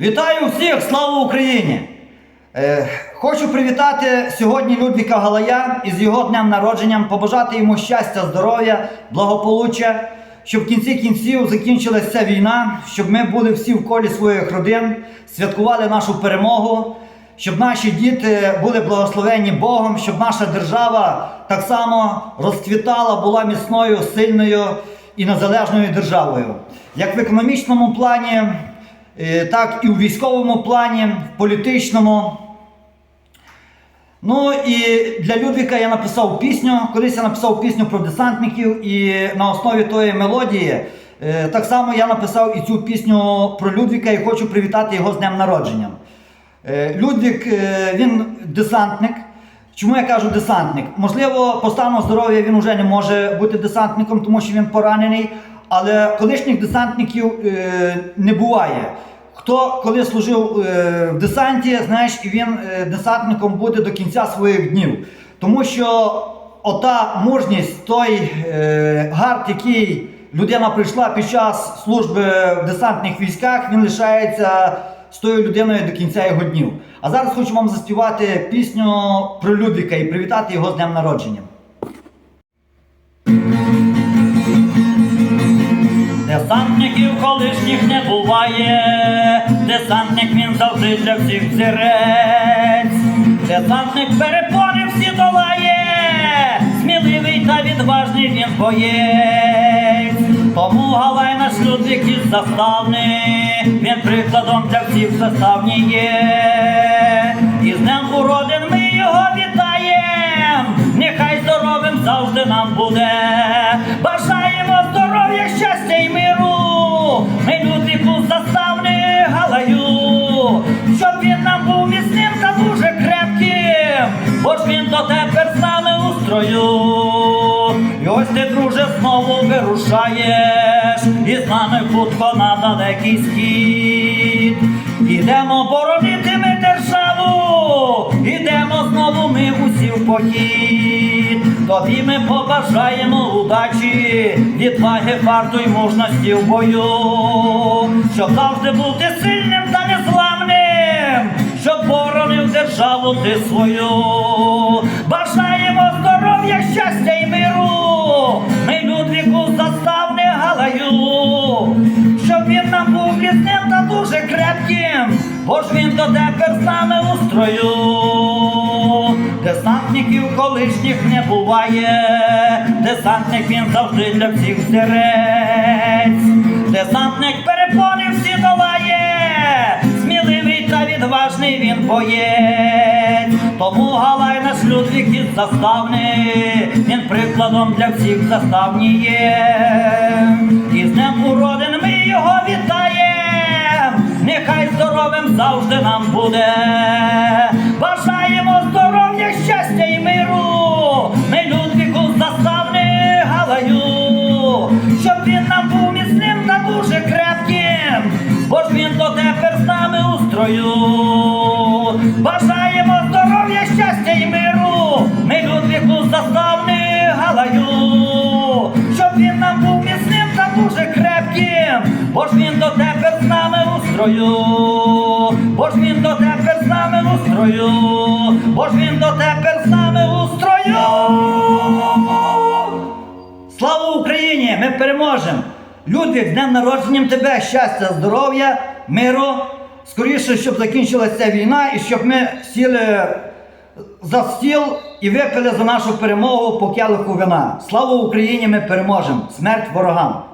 Вітаю всіх! Слава Україні! Е, хочу привітати сьогодні Людвіка Галая із його днем народженням, побажати йому щастя, здоров'я, благополуччя, щоб в кінці кінців закінчилася війна, щоб ми були всі в колі своїх родин, святкували нашу перемогу, щоб наші діти були благословені Богом, щоб наша держава так само розквітала, була міцною, сильною і незалежною державою. Як в економічному плані, так і у військовому плані, в політичному. Ну і для Людвіка я написав пісню. Колись я написав пісню про десантників, і на основі тої мелодії е, так само я написав і цю пісню про Людвіка і хочу привітати його з днем народження. Е, Людвік е, він десантник. Чому я кажу десантник? Можливо, по стану здоров'я він вже не може бути десантником, тому що він поранений. Але колишніх десантників е, не буває. Хто коли служив е, в десанті, знаєш, і він е, десантником буде до кінця своїх днів. Тому що ота мужність, той е, гард, який людина прийшла під час служби в десантних військах, він лишається з тою людиною до кінця його днів. А зараз хочу вам заспівати пісню про Людвіка і привітати його з днем народження. Десантників колишніх не буває, десантник він завжди для всіх взірець. Десантник перепони всі долає, сміливий та відважний він боєць. Тому Галай наш Людвік із заставни, він прикладом для всіх заставні є. І з днем уродин нами. І ось ти, друже, знову вирушаєш, і з нами хутко на далекий схід. Ідемо боронити ми державу, ідемо знову ми усі в похід. Тобі ми побажаємо удачі, відваги, фарту й мужності в бою, щоб завжди бути сильним та незламним, щоб боронив державу ти свою. Бажаємо він дотепер з нами у строю. Десантників колишніх не буває, десантник він завжди для всіх взірець. Десантник перепони всі долає, сміливий та відважний він боєць. Тому Галай наш Людвік із заставни, він прикладом для всіх заставні є. І з днем уродин здоровим завжди нам буде. Бажаємо здоров'я, щастя й миру. Ми Людвіку заставни галаю, щоб він строю. Бо ж він дотепер з нами у строю, він дотепер з нами у строю. Слава Україні! Ми переможемо! Людвік, з днем народженням тебе, щастя, здоров'я, миру. Скоріше, щоб закінчилася війна і щоб ми сіли за стіл і випили за нашу перемогу по келиху вина. Слава Україні! Ми переможемо! Смерть ворогам!